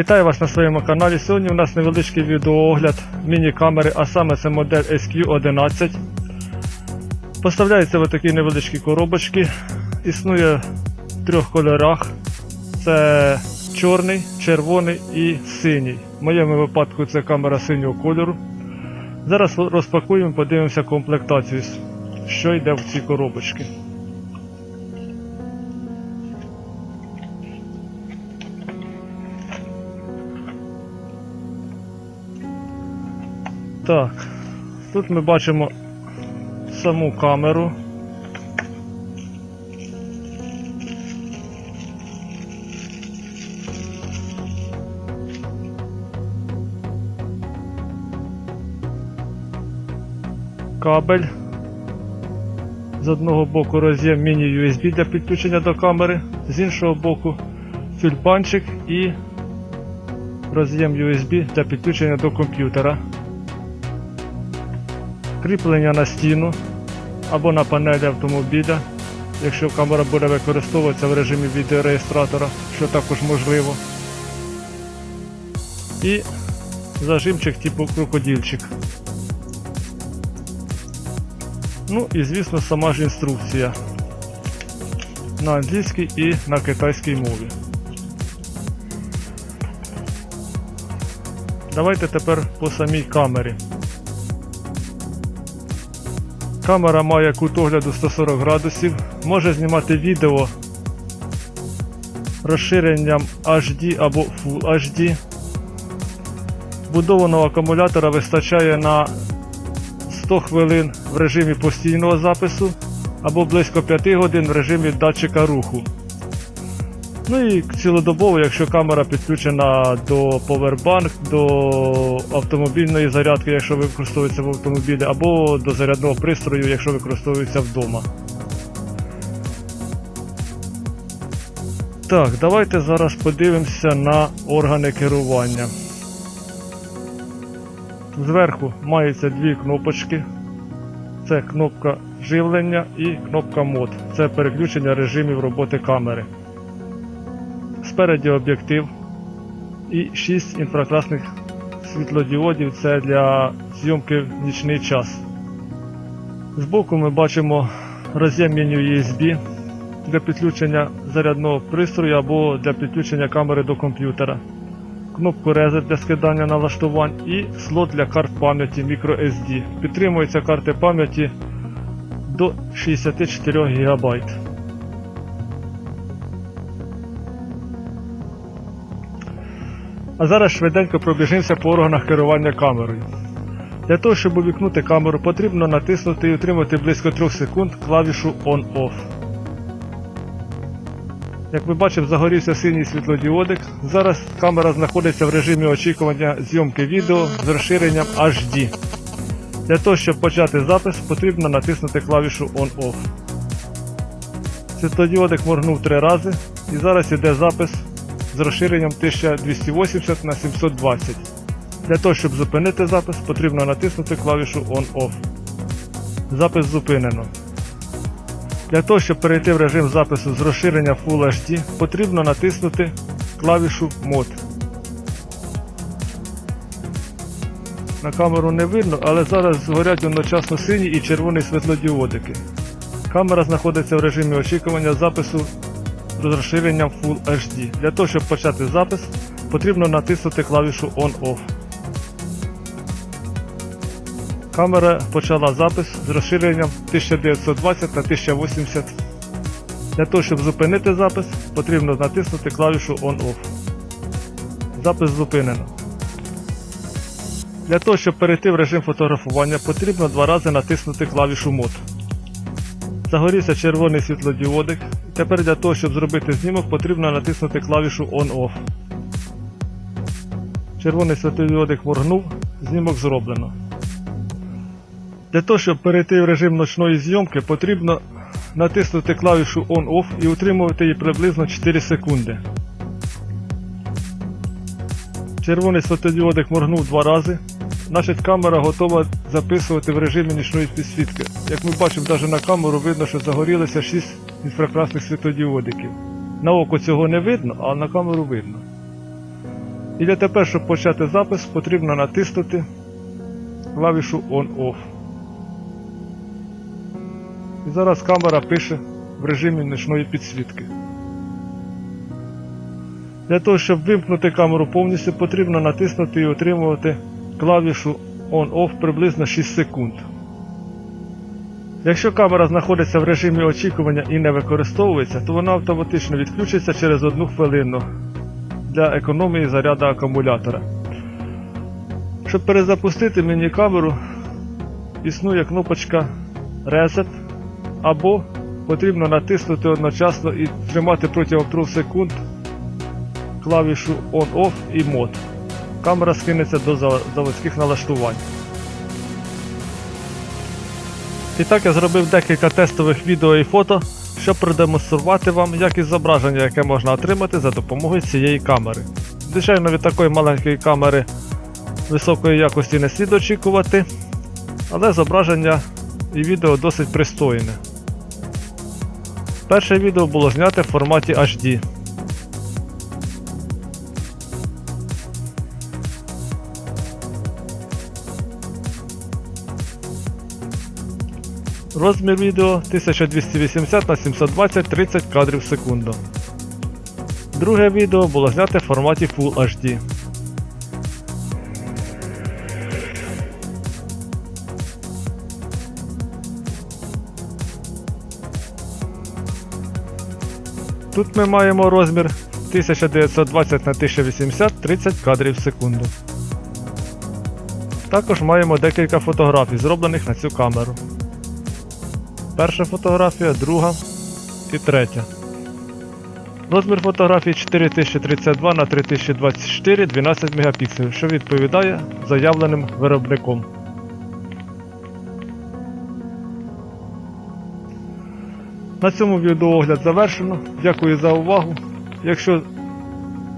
Вітаю вас на своєму каналі. Сьогодні у нас невеличкий відеоогляд міні-камери, а саме це модель SQ11. Поставляється в такі невеличкі коробочки. Існує в трьох кольорах. Це чорний, червоний і синій. В моєму випадку це камера синього кольору. Зараз розпакуємо, подивимося комплектацію, що йде в ці коробочки. Так, тут ми бачимо саму камеру. Кабель. З одного боку роз'єм міні-USB для підключення до камери, з іншого боку тюльпанчик і роз'єм USB для підключення до комп'ютера кріплення на стіну або на панелі автомобіля, якщо камера буде використовуватися в режимі відеореєстратора, що також можливо. І зажимчик типу крокодильчик. Ну і звісно сама ж інструкція на англійській і на китайській мові. Давайте тепер по самій камері. Камера має кут огляду 140 градусів, може знімати відео розширенням HD або Full HD. Будованого акумулятора вистачає на 100 хвилин в режимі постійного запису або близько 5 годин в режимі датчика руху. Ну і цілодобово, якщо камера підключена до Powerbank, до автомобільної зарядки, якщо використовується в автомобілі, або до зарядного пристрою, якщо використовується вдома. Так, давайте зараз подивимося на органи керування. Зверху маються дві кнопочки. Це кнопка живлення і кнопка мод. Це переключення режимів роботи камери. Спереді об'єктив і 6 інфракрасних світлодіодів це для зйомки в нічний час. Збоку ми бачимо роз'єм меню USB для підключення зарядного пристрою або для підключення камери до комп'ютера, кнопку Reset для скидання налаштувань і слот для карт пам'яті microSD. Підтримуються карти пам'яті до 64 ГБ. А зараз швиденько пробіжимося по органах керування камерою. Для того, щоб увікнути камеру, потрібно натиснути і утримати близько 3 секунд клавішу On-Off. Як ви бачите, загорівся синій світлодіодик. Зараз камера знаходиться в режимі очікування зйомки відео з розширенням HD. Для того, щоб почати запис, потрібно натиснути клавішу On-Off. Світлодіодик моргнув 3 рази і зараз іде запис з розширенням 1280 на 720. Для того, щоб зупинити запис, потрібно натиснути клавішу On-Off. Запис зупинено. Для того, щоб перейти в режим запису з розширення Full HD, потрібно натиснути клавішу Mod. На камеру не видно, але зараз згорять одночасно сині і червоні світлодіодики. Камера знаходиться в режимі очікування запису з розширенням Full HD. Для того, щоб почати запис, потрібно натиснути клавішу On-Off. Камера почала запис з розширенням 1920 на 1080. Для того, щоб зупинити запис, потрібно натиснути клавішу On-Off. Запис зупинено. Для того, щоб перейти в режим фотографування, потрібно два рази натиснути клавішу Mod. Загорівся червоний світлодіодик. Тепер для того, щоб зробити знімок, потрібно натиснути клавішу On-Off. Червоний світлодіодик моргнув, знімок зроблено. Для того, щоб перейти в режим ночної зйомки, потрібно натиснути клавішу On-Off і утримувати її приблизно 4 секунди. Червоний світлодіодик моргнув два рази. Значить камера готова записувати в режимі нічної підсвітки. Як ми бачимо, навіть на камеру видно, що загорілося 6 інфракрасних світлодіодиків. На око цього не видно, а на камеру видно. І для тепер, щоб почати запис, потрібно натиснути клавішу On-Off. І зараз камера пише в режимі нічної підсвітки. Для того, щоб вимкнути камеру повністю, потрібно натиснути і отримувати клавішу On-Off приблизно 6 секунд. Якщо камера знаходиться в режимі очікування і не використовується, то вона автоматично відключиться через 1 хвилину для економії заряду акумулятора. Щоб перезапустити міні-камеру, існує кнопочка Reset або потрібно натиснути одночасно і тримати протягом 3 секунд клавішу On-Off і Mod. Камера скинеться до заводських налаштувань. І так я зробив декілька тестових відео і фото, щоб продемонструвати вам якість зображення, яке можна отримати за допомогою цієї камери. Звичайно, від такої маленької камери високої якості не слід очікувати, але зображення і відео досить пристойне. Перше відео було знято в форматі HD. Розмір відео 1280 на 720 30 кадрів в секунду. Друге відео було знято в форматі Full HD. Тут ми маємо розмір 1920 на 1080 30 кадрів в секунду. Також маємо декілька фотографій, зроблених на цю камеру. Перша фотографія, друга і третя. Розмір фотографії 4032 на 3024 12 мегапікселів, що відповідає заявленим виробником. На цьому відеоогляд завершено. Дякую за увагу. Якщо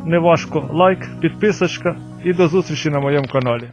не важко, лайк, підписочка і до зустрічі на моєму каналі.